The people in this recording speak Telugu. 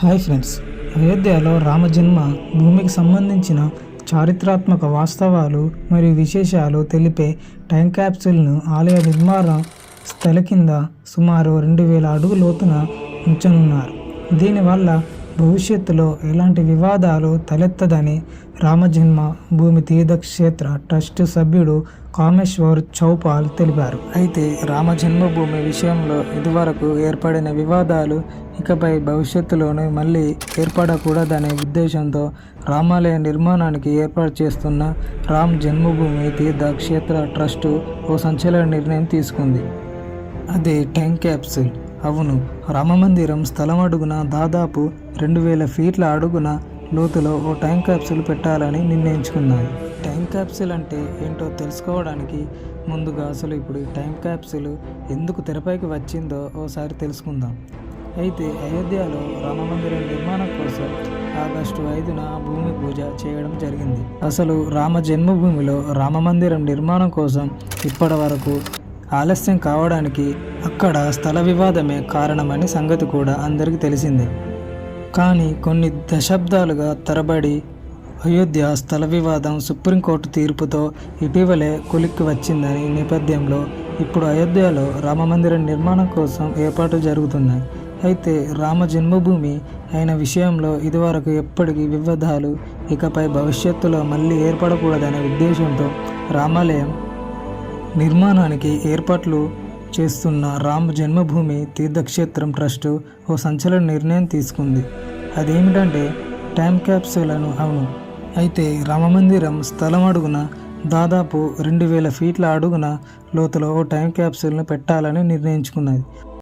హాయ్ ఫ్రెండ్స్ అయోధ్యలో రామజన్మ భూమికి సంబంధించిన చారిత్రాత్మక వాస్తవాలు మరియు విశేషాలు తెలిపే టైం క్యాప్సూల్ను ఆలయ నిర్మాణ స్థల కింద సుమారు రెండు వేల అడుగు లోతున ఉంచనున్నారు. దీనివల్ల భవిష్యత్తులో ఎలాంటి వివాదాలు తలెత్తదని రామజన్మ భూమి తీర్థక్షేత్ర ట్రస్ట్ సభ్యుడు కామేశ్వర్ చౌపాల్ తెలిపారు. అయితే రామజన్మభూమి విషయంలో ఇదివరకు ఏర్పడిన వివాదాలు ఇకపై భవిష్యత్తులోనే మళ్ళీ ఏర్పడకూడదనే ఉద్దేశంతో రామాలయ నిర్మాణానికి ఏర్పాటు చేస్తున్న రామ్ జన్మభూమి తీర్థక్షేత్ర ట్రస్టు ఓ సంచలన నిర్ణయం తీసుకుంది. అది టైం క్యాప్సూల్ అవును రామమందిరం స్థలం అడుగున దాదాపు రెండు వేల ఫీట్ల అడుగున లోతులో ఓ టైం క్యాప్సూల్ పెట్టాలని నిర్ణయించుకున్నాయి. టైం క్యాప్సూల్ అంటే ఏంటో తెలుసుకోవడానికి ముందుగా అసలు ఇప్పుడు టైం క్యాప్సూల్ ఎందుకు తెరపైకి వచ్చిందో ఓసారి తెలుసుకుందాం. అయితే అయోధ్యలో రామమందిరం నిర్మాణం కోసం ఆగస్టు ఐదున భూమి పూజ చేయడం జరిగింది. అసలు రామ జన్మభూమిలో రామమందిరం నిర్మాణం కోసం ఇప్పటి వరకు ఆలస్యం కావడానికి అక్కడ స్థల వివాదమే కారణమని సంగతి కూడా అందరికీ తెలిసిందే. కానీ కొన్ని దశాబ్దాలుగా తరబడి అయోధ్య స్థల వివాదం సుప్రీంకోర్టు తీర్పుతో ఇటీవలే కొలిక్కి వచ్చిందని నేపథ్యంలో ఇప్పుడు అయోధ్యలో రామమందిర నిర్మాణం కోసం ఏర్పాట్లు జరుగుతున్నాయి. అయితే రామ జన్మభూమి అయిన విషయంలో ఇదివరకు ఎప్పటికీ వివాదాలు ఇకపై భవిష్యత్తులో మళ్ళీ ఏర్పడకూడదనే ఉద్దేశంతో రామాలయం నిర్మాణానికి ఏర్పాట్లు చేస్తున్న రామ జన్మభూమి తీర్థక్షేత్రం ట్రస్టు ఓ సంచలన నిర్ణయం తీసుకుంది. అదేమిటంటే టైం క్యాప్సూలను అవును. అయితే రామమందిరం స్థలం అడుగున దాదాపు రెండు వేల ఫీట్ల అడుగున లోతులో ఓ టైం క్యాప్సూల్ను పెట్టాలని నిర్ణయించుకున్నది.